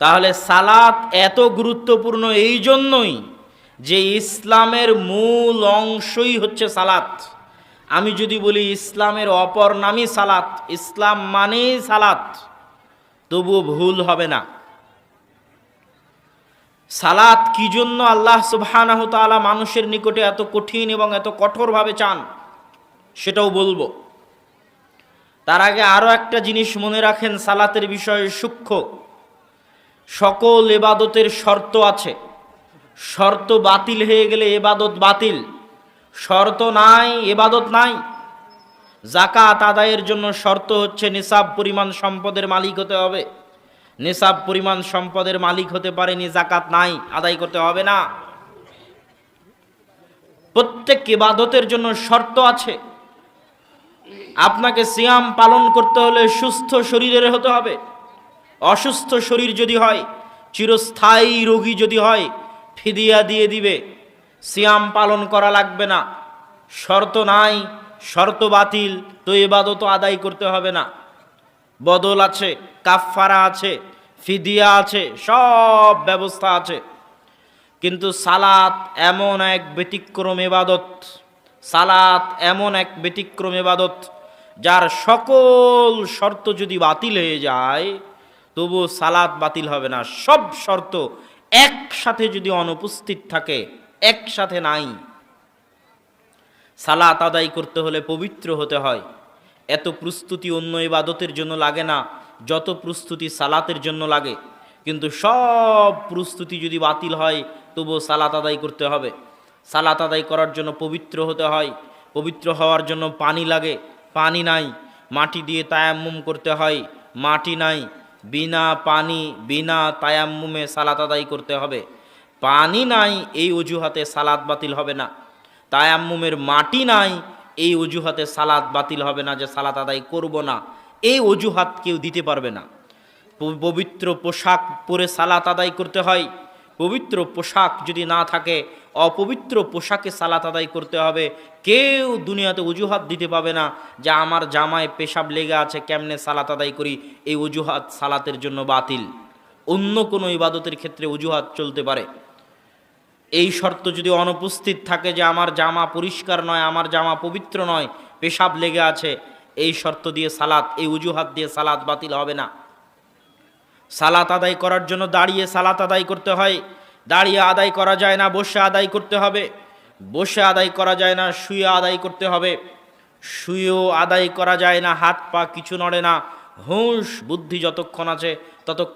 তাহলে সালাত এত গুরুত্বপূর্ণ এই জন্যই যে ইসলামের মূল অংশই হচ্ছে সালাত। আমি যদি বলি ইসলামের অপর নামই সালাত, ইসলাম মানেই সালাত তবুও ভুল হবে না। সালাত কি জন্য আল্লাহ সুবহানাহু তাআলা মানুষের নিকটে এত কঠিন এবং এত কঠোরভাবে চান, সেটাও বলব। তার আগে আরও একটা জিনিস মনে রাখেন, সালাতের বিষয়ে সূক্ষ্ম। সকল এবাদতের শর্ত আছে। শর্ত বাতিল হয়ে গেলে এবাদত বাতিল। শর্ত নাই, এবাদত নাই। জাকাত আদায়ের জন্য শর্ত হচ্ছে নিসাব পরিমাণ সম্পদের মালিক হতে হবে। নিসাব পরিমাণ সম্পদের মালিক হতে পারেনি জাকাত নাই, আদায় করতে হবে না। প্রত্যেক ইবাদতের জন্য শর্ত আছে। আপনাকে সিয়াম পালন করতে হলে সুস্থ শরীরের হতে হবে। অসুস্থ শরীর যদি হয়, চিরস্থায়ী রোগী যদি হয়, ফিদিয়া দিয়ে দিবে। সিয়াম পালন করা লাগবে না। শর্ত নাই, শর্ত বাতিল, তো এবাদত আদায় করতে হবে না। বদল আছে, কাফফারা আছে, ফিদিয়া আছে, সব ব্যবস্থা আছে। কিন্তু সালাত এমন এক ব্যতিক্রম এবাদত, সালাত এমন এক ব্যতিক্রম এবাদত, যার সকল শর্ত যদি বাতিল হয়ে যায় তবু সালাত বাতিল হবে না। সব শর্ত একসাথে যদি অনুপস্থিত থাকে, একসাথে নাই। সালাত আদায় করতে হলে পবিত্র হতে হয়। এত প্রস্তুতি অন্য ইবাদতের জন্য লাগে না, যত প্রস্তুতি সালাতের জন্য লাগে। কিন্তু সব প্রস্তুতি যদি বাতিল হয়, তবুও সালাত আদায় করতে হবে। সালাত আদায় করার জন্য পবিত্র হতে হয়। পবিত্র হওয়ার জন্য পানি লাগে। পানি নাই। মাটি দিয়ে তায়াম্মুম করতে হয়। মাটি নাই। বিনা পানি, বিনা তায়াম্মুমে সালাত আদায় করতে হবে। পানি নাই, এই অজুহাতে সালাদ বাতিল হবে না। তায়াম্মুমের মাটি নাই, এই অজুহাতে সালাদ বাতিল হবে না যে সালাত আদায় করব না। এই অজুহাত কেউ দিতে পারবে না। পবিত্র পোশাক পরে সালাত আদায় করতে হয়। পবিত্র পোশাক যদি না থাকে, অপবিত্র পোশাকে সালাত আদায় করতে হবে। কেউ দুনিয়াতে অজুহাত দিতে পাবে না যে আমার জামায় পেশাব লেগে আছে, কেমনে সালাত আদায় করি? এই অজুহাত সালাতের জন্য বাতিল। অন্য কোনো ইবাদতের ক্ষেত্রে অজুহাত চলতে পারে। এই শর্ত যদি অনুপস্থিত থাকে যে আমার জামা পরিষ্কার নয়, আমার জামা পবিত্র নয়, পেশাব লেগে আছে, এই শর্ত দিয়ে সালাত, এই অজুহাত দিয়ে সালাত বাতিল হবে না। সালাত আদায় করার জন্য দাঁড়িয়ে সালাত আদায় করতে হয়। দাঁড়িয়ে আদায় করা যায় না, বসে আদায় করতে হবে। বসে আদায় করা যায় না, শুয়ে আদায় করতে হবে। শুয়েও আদায় করা যায় না, হাত পা কিছু নড়ে না। হুঁশ, বুদ্ধি যতক্ষণ আছে ততক্ষণ